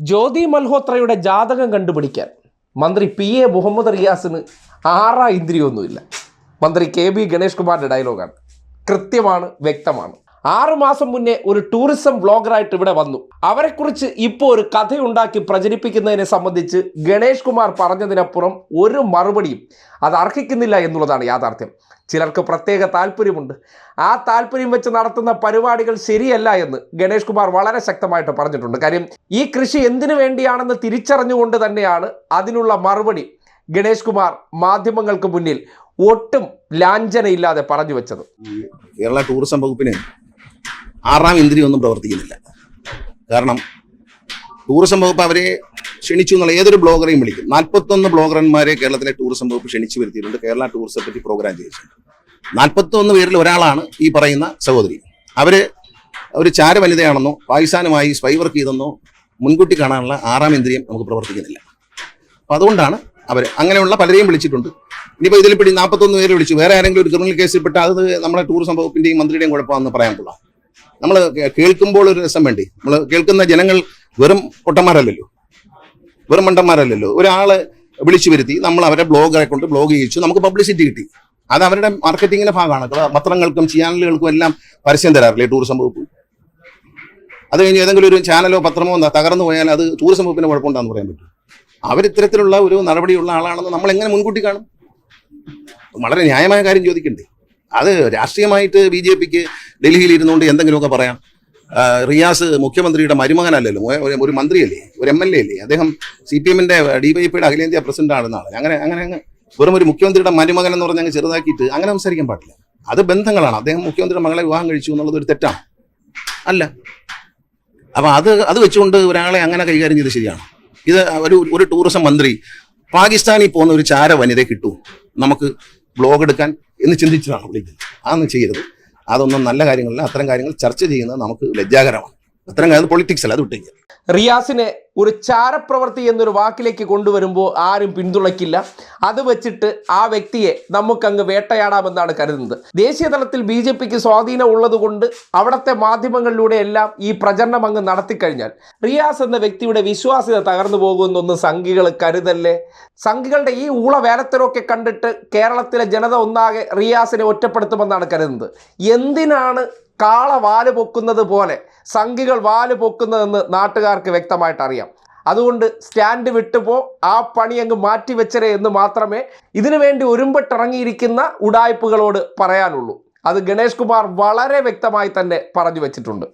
ജ്യോതി മൽഹോത്രയുടെ ജാതകം കണ്ടുപിടിക്കാൻ. മന്ത്രി പി എ മുഹമ്മദ് റിയാസിന് ആറാ ഇന്ദ്രിയൊന്നുമില്ല. മന്ത്രി കെ ബി ഗണേഷ് കുമാറിന്റെ ഡയലോഗാണ് കൃത്യമാണ് വ്യക്തമാണ്. ആറു മാസം മുന്നേ ഒരു ടൂറിസം വ്ളോഗറായിട്ട് ഇവിടെ വന്നു. അവരെക്കുറിച്ച് ഇപ്പോൾ ഒരു കഥയുണ്ടാക്കി പ്രചരിപ്പിക്കുന്നതിനെ സംബന്ധിച്ച് ഗണേഷ് കുമാർ പറഞ്ഞതിനപ്പുറം ഒരു മറുപടിയും അത് അർഹിക്കുന്നില്ല എന്നുള്ളതാണ് യാഥാർത്ഥ്യം. ചിലർക്ക് പ്രത്യേക താല്പര്യമുണ്ട്. ആ താല്പര്യം വെച്ച് നടത്തുന്ന പരിപാടികൾ ശരിയല്ല എന്ന് ഗണേഷ് കുമാർ വളരെ ശക്തമായിട്ട് പറഞ്ഞിട്ടുണ്ട്. കാര്യം ഈ കൃഷി എന്തിനു വേണ്ടിയാണെന്ന് തിരിച്ചറിഞ്ഞുകൊണ്ട് തന്നെയാണ് അതിനുള്ള മറുപടി ഗണേഷ് കുമാർ മാധ്യമങ്ങൾക്ക് മുന്നിൽ ഒട്ടും ലാഞ്ചനയില്ലാതെ പറഞ്ഞു വെച്ചത്. കേരള ടൂറിസം വകുപ്പിന് ആറാം ഇന്ദ്രിയം ഒന്നും പ്രവർത്തിക്കുന്നില്ല. കാരണം ടൂറിസം വകുപ്പ് അവരെ ക്ഷണിച്ചു എന്നുള്ള ഏതൊരു ബ്ലോഗറെയും വിളിക്കും. നാൽപ്പത്തൊന്ന് ബ്ലോഗർമാരെ കേരളത്തിലെ ടൂറിസം വകുപ്പ് ക്ഷണിച്ചു വരുത്തിയിട്ടുണ്ട്. കേരള ടൂറിസത്തെ പറ്റി പ്രോഗ്രാം ചെയ്തിട്ടുണ്ട്. നാൽപ്പത്തൊന്ന് പേരിൽ ഒരാളാണ് ഈ പറയുന്ന സഹോദരി. അവർ ഒരു ചാര വനിതയാണെന്നോ പാകിസ്ഥാനുമായി സ്പൈ വർക്ക് ചെയ്തെന്നോ മുൻകൂട്ടി കാണാനുള്ള ആറാം ഇന്ദ്രിയം നമുക്ക് പ്രവർത്തിക്കുന്നില്ല. അപ്പൊ അതുകൊണ്ടാണ് അവർ അങ്ങനെയുള്ള പലരെയും വിളിച്ചിട്ടുണ്ട്. ഇനിയിപ്പോൾ ഇതിൽ പിടി നാൽപ്പത്തൊന്ന് പേര് വിളിച്ചു. വേറെ ആരെങ്കിലും ഒരു ക്രിമിനൽ കേസിൽപ്പെട്ട അത് നമ്മുടെ ടൂറിസം വകുപ്പിന്റെയും മന്ത്രിയുടെയും കുഴപ്പമാണെന്ന് പറയാൻ കൊള്ളാം. നമ്മൾ കേൾക്കുമ്പോൾ ഒരു രസം വേണ്ടി. നമ്മൾ കേൾക്കുന്ന ജനങ്ങൾ വെറും പൊട്ടന്മാരല്ലല്ലോ. വെറും മണ്ടന്മാരല്ലല്ലോ. ഒരാളെ വിളിച്ചു വരുത്തി നമ്മൾ അവരെ ബ്ലോഗറെ കൊണ്ട് ബ്ലോഗ് ചെയ്യിച്ചു നമുക്ക് പബ്ലിസിറ്റി കിട്ടി. അത് അവരുടെ മാർക്കറ്റിങ്ങിന്റെ ഭാഗമാണ്. പത്രങ്ങൾക്കും ചാനലുകൾക്കും എല്ലാം പരസ്യം തരാറില്ലേ ടൂറിസം വകുപ്പ്? അത് കഴിഞ്ഞ് ഏതെങ്കിലും ഒരു ചാനലോ പത്രമോ തകർന്നു പോയാൽ അത് ടൂറിസം വകുപ്പിന് കുഴപ്പമുണ്ടാന്ന് പറയാൻ പറ്റും. അവരിത്തരത്തിലുള്ള ഒരു നടപടിയുള്ള ആളാണെന്ന് നമ്മൾ എങ്ങനെ മുൻകൂട്ടി കാണും? വളരെ ന്യായമായ കാര്യം ചോദിക്കണ്ടേ. അത് രാഷ്ട്രീയമായിട്ട് ബി ജെ പിക്ക് ഡൽഹിയിൽ ഇരുന്നുകൊണ്ട് എന്തെങ്കിലുമൊക്കെ പറയാം. റിയാസ് മുഖ്യമന്ത്രിയുടെ മരുമകനല്ലല്ലോ. ഒരു- മന്ത്രിയല്ലേ? ഒരു എം എൽ എ അല്ലേ? അദ്ദേഹം സി പി എമ്മിന്റെ ഡിവൈപിയുടെ അഖിലേന്ത്യാ പ്രസിഡന്റ് ആണെന്നാണ്. അങ്ങനെ അങ്ങനെ അങ്ങ് വെറും ഒരു മുഖ്യമന്ത്രിയുടെ മരുമകൻ എന്ന് പറഞ്ഞ് അങ്ങ് ചെറുതാക്കിയിട്ട് അങ്ങനെ സംസാരിക്കാൻ പാടില്ല. അത് ബന്ധങ്ങളാണ്. അദ്ദേഹം മുഖ്യമന്ത്രിയുടെ മകളെ വിവാഹം കഴിച്ചു എന്നുള്ളത് ഒരു തെറ്റാണ്. അല്ല. അപ്പൊ അത് അത് വെച്ചുകൊണ്ട് ഒരാളെ അങ്ങനെ കൈകാര്യം ചെയ്ത് ശരിയാണ്. ഇത് ഒരു ഒരു ടൂറിസം മന്ത്രി പാകിസ്ഥാനിൽ പോകുന്ന ഒരു ചാര വനിതയെ കിട്ടൂ. നമുക്ക് ബ്ലോഗ് എടുക്കാൻ എന്ന് ചിന്തിച്ചതാണ് വിളിക്കുന്നത് അതൊന്നും ചെയ്യരുത്. അതൊന്നും നല്ല കാര്യങ്ങളല്ല. അത്തരം കാര്യങ്ങൾ ചർച്ച ചെയ്യുന്നത് നമുക്ക് ലജ്ജാകരമാണ്. അത്തരം കാര്യങ്ങൾ പൊളിറ്റിക്സ് അല്ല അത് വിട്ടേക്കുക റിയാസിനെ ഒരു ചാരപ്രവൃത്തി എന്നൊരു വാക്കിലേക്ക് കൊണ്ടുവരുമ്പോൾ ആരും പിന്തുണയ്ക്കില്ല. അത് വെച്ചിട്ട് ആ വ്യക്തിയെ നമുക്കങ്ങ് വേട്ടയാടാമെന്നാണ് കരുതുന്നത്. ദേശീയ തലത്തിൽ ബി ജെ പിക്ക് സ്വാധീനം ഉള്ളതുകൊണ്ട് അവിടുത്തെ മാധ്യമങ്ങളിലൂടെ എല്ലാം ഈ പ്രചരണം അങ്ങ് നടത്തിക്കഴിഞ്ഞാൽ റിയാസ് എന്ന വ്യക്തിയുടെ വിശ്വാസ്യത തകർന്നു പോകുമെന്നൊന്ന് സംഘികൾ കരുതല്ലേ? സംഘികളുടെ ഈ ഊള വേലത്തരമൊക്കെ കണ്ടിട്ട് കേരളത്തിലെ ജനത ഒന്നാകെ റിയാസിനെ ഒറ്റപ്പെടുത്തുമെന്നാണ് കരുതുന്നത്. എന്തിനാണ് കാള വാൽ പൊക്കുന്നത് പോലെ സംഘികൾ വാൽ പൊക്കുന്നതെന്ന് നാട്ടുകാർക്ക് വ്യക്തമായിട്ട് അറിയാം അതുകൊണ്ട് സ്റ്റാൻഡ് വിട്ടുപോ ആ പണി അങ്ങ് മാറ്റിവെച്ചരേ എന്ന് മാത്രമേ ഇതിനു വേണ്ടി ഒരുമ്പിട്ടിറങ്ങിയിരിക്കുന്ന ഉടായ്പകളോട് പറയാനുള്ളൂ. അത് ഗണേഷ് കുമാർ വളരെ വ്യക്തമായി തന്നെ പറഞ്ഞു വെച്ചിട്ടുണ്ട്.